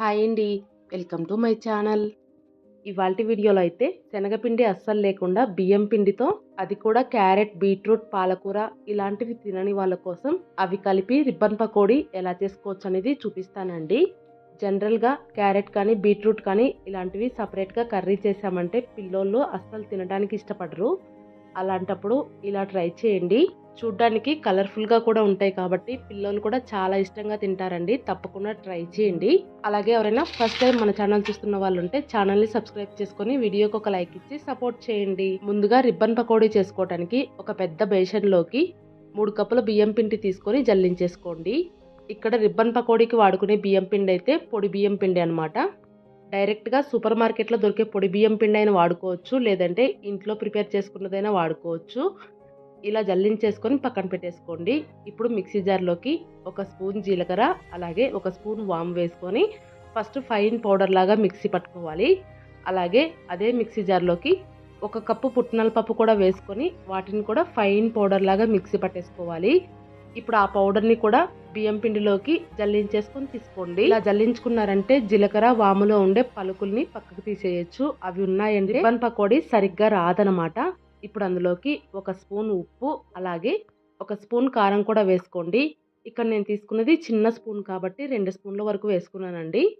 Hi అండి. Welcome to my channel. ఇవాళ వీడియోలో అయితే శనగపిండి అస్సలు లేకుండా బియ్యం పిండితో అది కూడా క్యారెట్ బీట్రూట్ పాలకూర ఇలాంటివి తినని వాళ్ళ కోసం అవి కలిపి రిబ్బన్ పకోడీ ఎలా చేసుకోవచ్చు అనేది చూపిస్తానండి. జనరల్గా క్యారెట్ కానీ బీట్రూట్ కానీ ఇలాంటివి సపరేట్గా కర్రీ చేసామంటే పిల్లోళ్ళు అస్సలు తినడానికి ఇష్టపడరు. అలాంటప్పుడు ఇలా ట్రై చేయండి. చూడ్డానికి కలర్ఫుల్గా కూడా ఉంటాయి కాబట్టి పిల్లలు కూడా చాలా ఇష్టంగా తింటారండి. తప్పకుండా ట్రై చేయండి. అలాగే ఎవరైనా ఫస్ట్ టైం మన ఛానల్ చూస్తున్న వాళ్ళు ఉంటే ఛానల్ని సబ్స్క్రైబ్ చేసుకొని వీడియోకి ఒక లైక్ ఇచ్చి సపోర్ట్ చేయండి. ముందుగా రిబ్బన్ పకోడీ చేసుకోవడానికి ఒక పెద్ద బేషన్లోకి మూడు కప్పుల బియ్యం పిండి తీసుకొని జల్లించేసుకోండి. ఇక్కడ రిబ్బన్ పకోడీకి వాడుకునే బియ్యం పిండి అయితే పొడి బియ్యం పిండి అనమాట డైరెక్ట్గా సూపర్ మార్కెట్లో దొరికే పొడి బియ్యం పిండి అయినా వాడుకోవచ్చు లేదంటే ఇంట్లో ప్రిపేర్ చేసుకున్నదైనా వాడుకోవచ్చు. ఇలా జల్లించేసుకొని పక్కన పెట్టేసుకోండి. ఇప్పుడు మిక్సీ జార్లోకి ఒక స్పూన్ జీలకర్ర అలాగే ఒక స్పూన్ వామ్ వేసుకొని ఫస్ట్ ఫైన్ పౌడర్ లాగా మిక్సీ పట్టుకోవాలి. అలాగే అదే మిక్సీ జార్లోకి ఒక కప్పు పుట్నాల పప్పు కూడా వేసుకొని వాటిని కూడా ఫైన్ పౌడర్ లాగా మిక్సీ పట్టేసుకోవాలి. ఇప్పుడు ఆ పౌడర్ని కూడా బియ్యం పిండిలోకి జల్లించేసుకొని తీసుకోండి. ఇలా జల్లించుకున్నారంటే జీలకర్ర వాములో ఉండే పలుకుల్ని పక్కకు తీసేయచ్చు. అవి ఉన్నాయండి. రిబ్బన్ పకోడీ సరిగ్గా రాదనమాట ఇప్పుడు అందులోకి ఒక స్పూన్ ఉప్పు అలాగే ఒక స్పూన్ కారం కూడా వేసుకోండి. ఇక్కడ నేను తీసుకున్నది చిన్న స్పూన్ కాబట్టి రెండు స్పూన్ల వరకు వేసుకున్నానండి.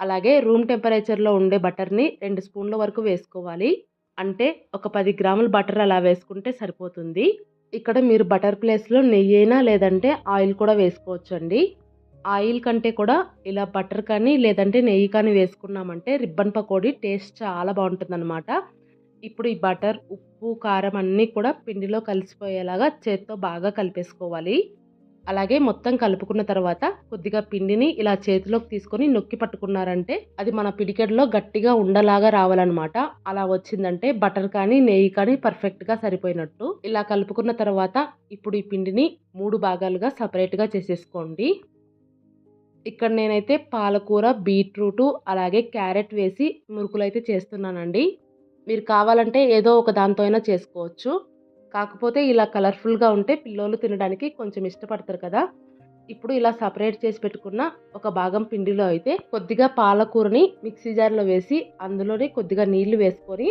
అలాగే రూమ్ టెంపరేచర్లో ఉండే బటర్ని రెండు స్పూన్ల వరకు వేసుకోవాలి. అంటే ఒక పది గ్రాముల బటర్ అలా వేసుకుంటే సరిపోతుంది. ఇక్కడ మీరు బటర్ ప్లేస్లో నెయ్యి అయినా లేదంటే ఆయిల్ కూడా వేసుకోవచ్చు అండి ఆయిల్ కంటే కూడా ఇలా బటర్ కానీ లేదంటే నెయ్యి కానీ వేసుకున్నామంటే రిబ్బన్ పకోడీ టేస్ట్ చాలా బాగుంటుందన్నమాట. ఇప్పుడు ఈ బటర్ ఉప్పు కారం అన్నీ కూడా పిండిలో కలిసిపోయేలాగా చేత్తో బాగా కలిపేసుకోవాలి. అలాగే మొత్తం కలుపుకున్న తర్వాత కొద్దిగా పిండిని ఇలా చేతిలోకి తీసుకొని నొక్కి పట్టుకున్నారంటే అది మన పిడికెడలో గట్టిగా ఉండలాగా రావాలన్నమాట. అలా వచ్చిందంటే బటర్ కానీ నెయ్యి కానీ పర్ఫెక్ట్గా సరిపోయినట్టు. ఇలా కలుపుకున్న తర్వాత ఇప్పుడు ఈ పిండిని మూడు భాగాలుగా సపరేట్గా చేసేసుకోండి. ఇక్కడ నేనైతే పాలకూర బీట్రూటు అలాగే క్యారెట్ వేసి మురుకులు అయితే చేస్తున్నానండి. మీరు కావాలంటే ఏదో ఒక దాంతో అయినా చేసుకోవచ్చు. కాకపోతే ఇలా కలర్ఫుల్గా ఉంటే పిల్లోలు తినడానికి కొంచెం ఇష్టపడతారు కదా. ఇప్పుడు ఇలా సపరేట్ చేసి పెట్టుకున్న ఒక భాగం పిండిలో అయితే కొద్దిగా పాలకూరని మిక్సీ జార్లో వేసి అందులోనే కొద్దిగా నీళ్ళు వేసుకొని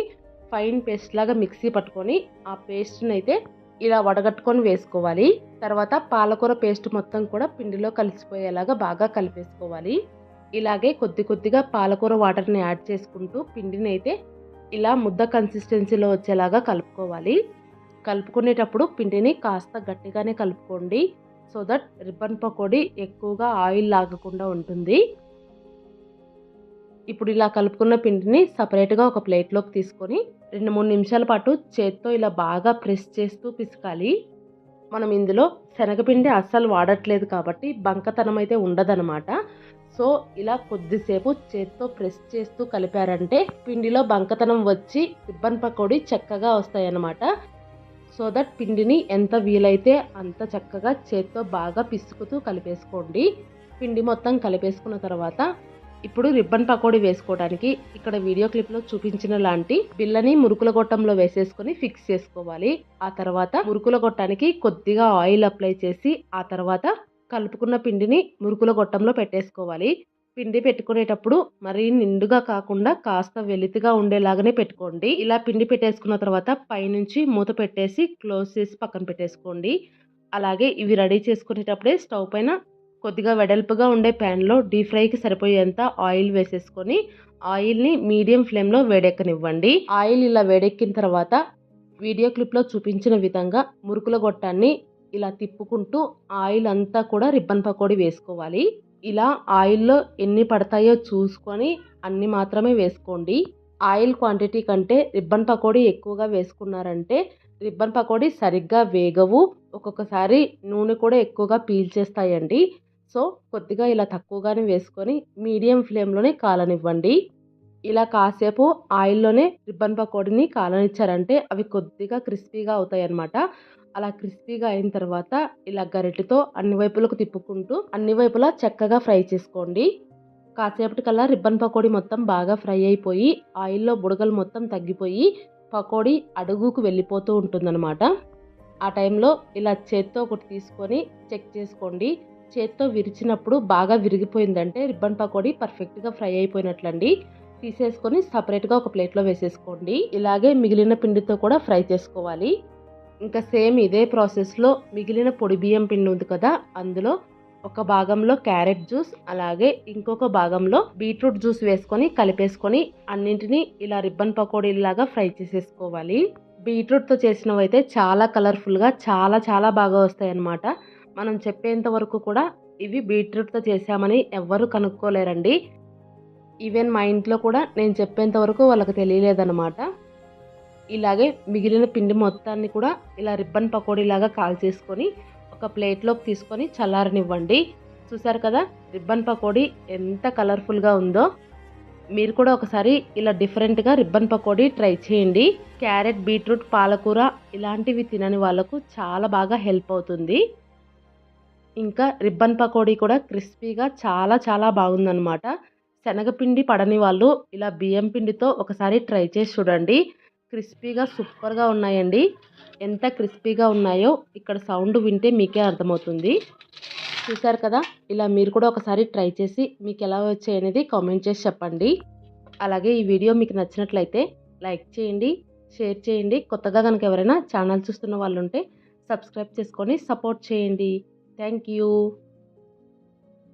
ఫైన్ పేస్ట్ లాగా మిక్సీ పట్టుకొని ఆ పేస్ట్ని అయితే ఇలా వడగట్టుకొని వేసుకోవాలి. తర్వాత పాలకూర పేస్ట్ మొత్తం కూడా పిండిలో కలిసిపోయేలాగా బాగా కలిపేసుకోవాలి. ఇలాగే కొద్ది కొద్దిగా పాలకూర వాటర్ని యాడ్ చేసుకుంటూ పిండిని అయితే ఇలా ముద్ద కన్సిస్టెన్సీలో వచ్చేలాగా కలుపుకోవాలి. కలుపుకునేటప్పుడు పిండిని కాస్త గట్టిగానే కలుపుకోండి. సో దట్ రిబ్బన్ పకోడీ ఎక్కువగా ఆయిల్ లాగకుండా ఉంటుంది. ఇప్పుడు ఇలా కలుపుకున్న పిండిని సపరేట్గా ఒక ప్లేట్లోకి తీసుకొని రెండు మూడు నిమిషాల పాటు చేత్తో ఇలా బాగా ప్రెస్ చేస్తూ పిసకాలి. మనం ఇందులో శనగపిండి అస్సలు వాడట్లేదు కాబట్టి బంకతనం అయితే ఉండదనమాట. సో ఇలా కొద్దిసేపు చేత్తో ప్రెస్ చేస్తూ కలిపారంటే పిండిలో బంకతనం వచ్చి రిబ్బన్ పకోడీ చక్కగా వస్తాయన్నమాట. సో దట్ పిండిని ఎంత వీలైతే అంత చక్కగా చేత్తో బాగా పిసుకుతూ కలిపేసుకోండి. పిండి మొత్తం కలిపేసుకున్న తర్వాత ఇప్పుడు రిబ్బన్ పకోడీ వేసుకోవడానికి ఇక్కడ వీడియో క్లిప్లో చూపించిన లాంటి బిల్లని మురుకుల గొట్టంలో వేసేసుకొని ఫిక్స్ చేసుకోవాలి. ఆ తర్వాత మురుకుల గొట్టానికి కొద్దిగా ఆయిల్ అప్లై చేసి ఆ తర్వాత కలుపుకున్న పిండిని మురుకుల గొట్టంలో పెట్టేసుకోవాలి. పిండి పెట్టుకునేటప్పుడు మరీ నిండుగా కాకుండా కాస్త వెలితిగా ఉండేలాగానే పెట్టుకోండి. ఇలా పిండి పెట్టేసుకున్న తర్వాత పైనుంచి మూత పెట్టేసి క్లోజ్ చేసి పక్కన పెట్టేసుకోండి. అలాగే ఇవి రెడీ చేసుకునేటప్పుడే స్టవ్ పైన కొద్దిగా వెడల్పుగా ఉండే ప్యాన్లో డీప్ ఫ్రైకి సరిపోయేంత ఆయిల్ వేసేసుకొని ఆయిల్ని మీడియం ఫ్లేమ్లో వేడెక్కనివ్వండి. ఆయిల్ ఇలా వేడెక్కిన తర్వాత వీడియో క్లిప్లో చూపించిన విధంగా మురుకుల గొట్టాన్ని ఇలా తిప్పుకుంటూ ఆయిల్ అంతా కూడా రిబ్బన్ పకోడీ వేసుకోవాలి. ఇలా ఆయిల్లో ఎన్ని పడతాయో చూసుకొని అన్ని మాత్రమే వేసుకోండి. ఆయిల్ క్వాంటిటీ కంటే రిబ్బన్ పకోడీ ఎక్కువగా వేసుకున్నారంటే రిబ్బన్ పకోడీ సరిగ్గా వేగవు. ఒక్కొక్కసారి నూనె కూడా ఎక్కువగా పీల్చేస్తాయండి. సో కొద్దిగా ఇలా తక్కువగానే వేసుకొని మీడియం ఫ్లేమ్లోనే కాలనివ్వండి. ఇలా కాసేపు ఆయిల్లోనే రిబ్బన్ పకోడీని కాలనిచ్చారంటే అవి కొద్దిగా క్రిస్పీగా అవుతాయి అన్నమాట అలా క్రిస్పీగా అయిన తర్వాత ఇలా గరిటెతో అన్ని వైపులకు తిప్పుకుంటూ అన్ని వైపులా చక్కగా ఫ్రై చేసుకోండి. కాసేపటికల్లా రిబ్బన్ పకోడీ మొత్తం బాగా ఫ్రై అయిపోయి ఆయిల్లో బుడగలు మొత్తం తగ్గిపోయి పకోడీ అడుగుకు వెళ్ళిపోతూ ఉంటుందన్నమాట. ఆ టైంలో ఇలా చేత్తో ఒకటి తీసుకొని చెక్ చేసుకోండి. చేత్తో విరిచినప్పుడు బాగా విరిగిపోయిందంటే రిబ్బన్ పకోడీ పర్ఫెక్ట్గా ఫ్రై అయిపోయినట్లండి. తీసేసుకొని సపరేట్గా ఒక ప్లేట్లో వేసేసుకోండి. ఇలాగే మిగిలిన పిండితో కూడా ఫ్రై చేసుకోవాలి. ఇంకా సేమ్ ఇదే ప్రాసెస్లో మిగిలిన పొడి బియ్యం పిండి ఉంది కదా అందులో ఒక భాగంలో క్యారెట్ జ్యూస్ అలాగే ఇంకొక భాగంలో బీట్రూట్ జ్యూస్ వేసుకొని కలిపేసుకొని అన్నింటినీ ఇలా రిబ్బన్ పకోడీలాగా ఫ్రై చేసేసుకోవాలి. బీట్రూట్తో చేసినవి అయితే చాలా కలర్ఫుల్గా చాలా చాలా బాగా వస్తాయి అన్నమాట మనం చెప్పేంత వరకు కూడా ఇవి బీట్రూట్తో చేసామని ఎవ్వరు కనుక్కోలేరండి. ఈవెన్ మా ఇంట్లో కూడా నేను చెప్పేంత వరకు వాళ్ళకి తెలియలేదన్నమాట. ఇలాగే మిగిలిన పిండి మొత్తాన్ని కూడా ఇలా రిబ్బన్ పకోడీలాగా కాల్చేసుకొని ఒక ప్లేట్లోకి తీసుకొని చల్లారనివ్వండి. చూసారు కదా రిబ్బన్ పకోడీ ఎంత కలర్ఫుల్గా ఉందో. మీరు కూడా ఒకసారి ఇలా డిఫరెంట్గా రిబ్బన్ పకోడీ ట్రై చేయండి. క్యారెట్ బీట్రూట్ పాలకూర ఇలాంటివి తినని వాళ్ళకు చాలా బాగా హెల్ప్ అవుతుంది. ఇంకా రిబ్బన్ పకోడీ కూడా క్రిస్పీగా చాలా చాలా బాగుందన్నమాట. శనగపిండి పడని వాళ్ళు ఇలా బియ్యం పిండితో ఒకసారి ట్రై చేసి చూడండి. క్రిస్పీగా సూపర్గా ఉన్నాయండి. ఎంత క్రిస్పీగా ఉన్నాయో ఇక్కడ సౌండ్ వింటే మీకే అర్థమవుతుంది. చూసారు కదా? ఇలా మీరు కూడా ఒకసారి ట్రై చేసి మీకు ఎలా వచ్చాయనేది కామెంట్ చేసి చెప్పండి. అలాగే ఈ వీడియో మీకు నచ్చినట్లయితే లైక్ చేయండి షేర్ చేయండి. కొత్తగా కనుక ఎవరైనా ఛానల్ చూస్తున్న వాళ్ళు ఉంటే సబ్స్క్రైబ్ చేసుకొని సపోర్ట్ చేయండి. Thank you.